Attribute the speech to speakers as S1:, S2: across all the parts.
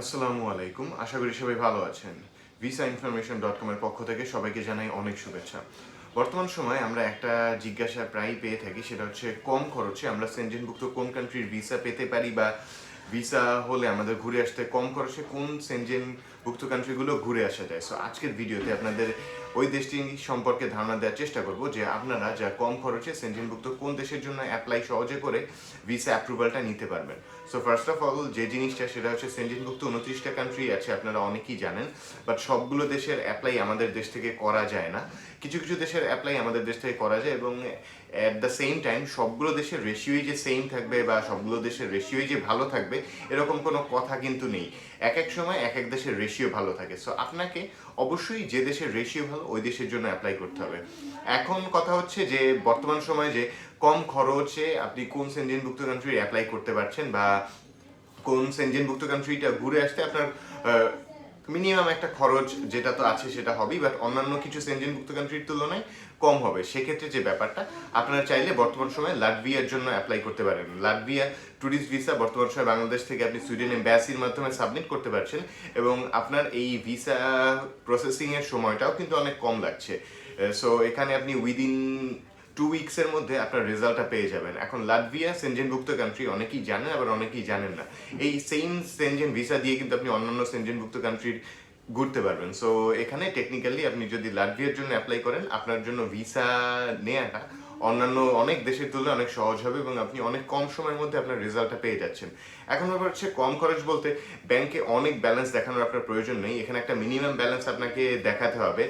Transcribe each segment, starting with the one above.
S1: আসসালামু আলাইকুম। আশা করি সবাই ভালো আছেন। ভিসা ইনফরমেশন ডট কমের পক্ষ থেকে সবাইকে জানাই অনেক শুভেচ্ছা। বর্তমান সময়ে আমরা একটা জিজ্ঞাসা প্রায়ই পেয়ে থাকি, সেটা হচ্ছে কম খরচে আমরা সেনজেনভুক্ত কোন কান্ট্রির ভিসা পেতে পারি বা ভিসা হলে আমাদের ঘুরে আসতে কম খরচে কোন সেনজেনভুক্ত কান্ট্রিগুলো ঘুরে আসা যায়। সো আজকের ভিডিওতে আপনাদের ওই দেশটি সম্পর্কে ধারণা দেওয়ার চেষ্টা করব যে আপনারা যা কম খরচে সেনজেনভুক্ত কোন দেশের জন্য অ্যাপ্লাই সহজে করে ভিসা অ্যাপ্রুভালটা নিতে পারবেন। সো ফার্স্ট অফ অল যে জিনিসটা, সেটা হচ্ছে সেনজেনভুক্ত উনত্রিশটা কান্ট্রি আছে আপনারা অনেকেই জানেন। বাট সবগুলো দেশের অ্যাপ্লাই আমাদের দেশ থেকে করা যায় না। কিছু কিছু দেশের অ্যাপ্লাই আমাদের দেশ থেকে করা যায় এবং অ্যাট দ্য সেম টাইম সবগুলো দেশের রেশিওই যে সেম থাকবে বা সবগুলো দেশের রেশিওই যে ভালো থাকবে, এরকম কোনো কথা কিন্তু নেই। এক এক সময় এক এক দেশের রেশিও ভালো থাকে। সো আপনাকে অবশ্যই যে দেশের রেশিও ভালো, ওই দেশের জন্য অ্যাপ্লাই করতে হবে। এখন কথা হচ্ছে যে, বর্তমান সময়ে যে কম খরচে আপনি কোন সেঞ্জিনভুক্ত কান্ট্রি অ্যাপ্লাই করতে পারছেন বা কোন সেঞ্জিনভুক্ত কান্ট্রিটা ঘুরে আসতে আপনার মিনিমাম একটা খরচ যেটা তো আছে সেটা হবেই বাট অন্যান্য কিছু সেনজেনভুক্ত কান্ট্রির তুলনায় কম হবে। সেক্ষেত্রে যে ব্যাপারটা, আপনারা চাইলে বর্তমান সময়ে লাটভিয়ার জন্য অ্যাপ্লাই করতে পারেন। লাটভিয়া ট্যুরিস্ট ভিসা বর্তমান সময়ে বাংলাদেশ থেকে আপনি সুইডেন এম্বাসির মাধ্যমে সাবমিট করতে পারছেন এবং আপনার এই ভিসা প্রসেসিংয়ের সময়টাও কিন্তু অনেক কম লাগছে। সো এখানে আপনি উইদিন টু উইকসের মধ্যে আপনার রেজাল্টটা পেয়ে যাবেন। এখন লাটভিয়া সেনজেনভুক্ত কান্ট্রি অনেকেই জানেন আবার অনেকেই জানেন না। এই সেম সেনজেন ভিসা দিয়ে কিন্তু আপনি অন্যান্য সেনজেনভুক্ত কান্ট্রির ঘুরতে পারবেন। সো এখানে টেকনিক্যালি আপনি যদি লাটভিয়ার জন্য অ্যাপ্লাই করেন, আপনার জন্য ভিসা নেওয়াটা অন্যান্য অনেক দেশের তুলনায় অনেক সহজ হবে এবং আপনি অনেক কম সময়ের মধ্যে আপনার রেজাল্টটা পেয়ে যাচ্ছেন। এখন ব্যাপার হচ্ছে কম খরচ বলতে ব্যাংকে অনেক ব্যালেন্স দেখানোর আপনার প্রয়োজন নেই। এখানে একটা মিনিমাম ব্যালেন্স আপনাকে দেখাতে হবে।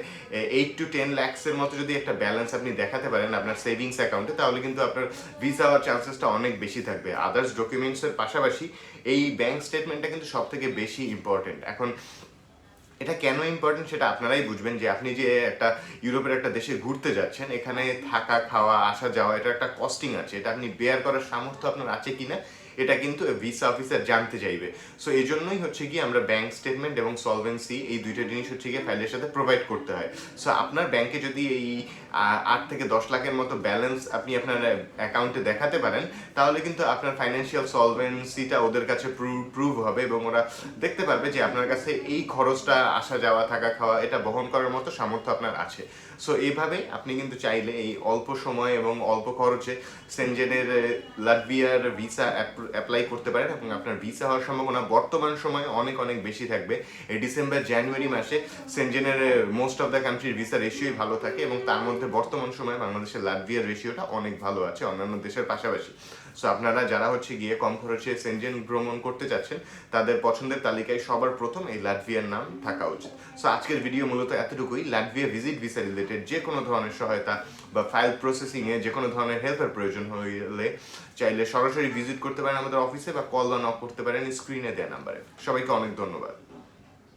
S1: এইট টু টেন ল্যাক্সের মতো যদি একটা ব্যালেন্স আপনি দেখাতে পারেন আপনার সেভিংস অ্যাকাউন্টে তাহলে কিন্তু আপনার ভিসা হওয়ার চান্সেসটা অনেক বেশি থাকবে। আদার্স ডকুমেন্টসের পাশাপাশি এই ব্যাংক স্টেটমেন্টটা কিন্তু সব থেকে বেশি ইম্পর্টেন্ট এখন এটা কেন ইম্পর্টেন্ট সেটা আপনারাই বুঝবেন যে আপনি যে একটা ইউরোপের একটা দেশে ঘুরতে যাচ্ছেন, এখানে থাকা, খাওয়া, আসা, যাওয়া, এটা একটা কস্টিং আছে। এটা আপনি বেয়ার করার সামর্থ্য আপনার আছে কিনা? এটা কিন্তু ভিসা অফিসার জানতে চাইবে। সো এই জন্যই হচ্ছে কি আমরা ব্যাংক স্টেটমেন্ট এবং সলভেন্সি এই দুইটা জিনিস হচ্ছে গিয়ে ফাইলের সাথে প্রোভাইড করতে হয়। সো আপনার ব্যাংকে যদি এই আট থেকে দশ লাখের মতো ব্যালেন্স আপনি আপনার অ্যাকাউন্টে দেখাতে পারেন, তাহলে কিন্তু আপনার ফাইন্যান্সিয়াল সলভেন্সিটা ওদের কাছে প্রুভ হবে এবং ওরা দেখতে পারবে যে আপনার কাছে এই খরচটা আসা যাওয়া থাকা খাওয়া এটা বহন করার মতো সামর্থ্য আপনার আছে। সো এইভাবে আপনি কিন্তু চাইলে এই অল্প সময় এবং অল্প খরচে সেনজেনের লাটভিয়ার ভিসা অ্যাপ্লাই করতে পারেন এবং আপনার ভিসা হওয়ার সম্ভাবনা বর্তমান সময়ে অনেক অনেক বেশি থাকবে। এই ডিসেম্বর জানুয়ারি মাসে সেনজেনের মোস্ট অফ দ্য কান্ট্রির ভিসা রেশিওই ভালো থাকে এবং তার মধ্যে বর্তমান সময়ে বাংলাদেশের লাটভিয়ার রেশিওটা অনেক ভালো আছে, অন্যান্য দেশের পাশাপাশি। সো আপনারা যারা হচ্ছে গিয়ে কম খরচে সেনজেন ভ্রমণ করতে চাচ্ছেন তাদের পছন্দের তালিকায় সবার প্রথম এই লাটভিয়ার নাম থাকা উচিত। সো আজকের ভিডিও মূলত এতটুকুই। লাটভিয়া ভিজিট ভিসা রিলেটেড যে কোনো ধরনের সহায়তা বা ফাইল প্রসেসিংয়ে যে কোনো ধরনের হেল্পের প্রয়োজন হলে চাইলে সরাসরি ভিজিট করতে পারেন। আমাদের অফিসে বা কল বা নক করতে পারেন স্ক্রিনে দেওয়া নাম্বারে সবাইকে অনেক ধন্যবাদ।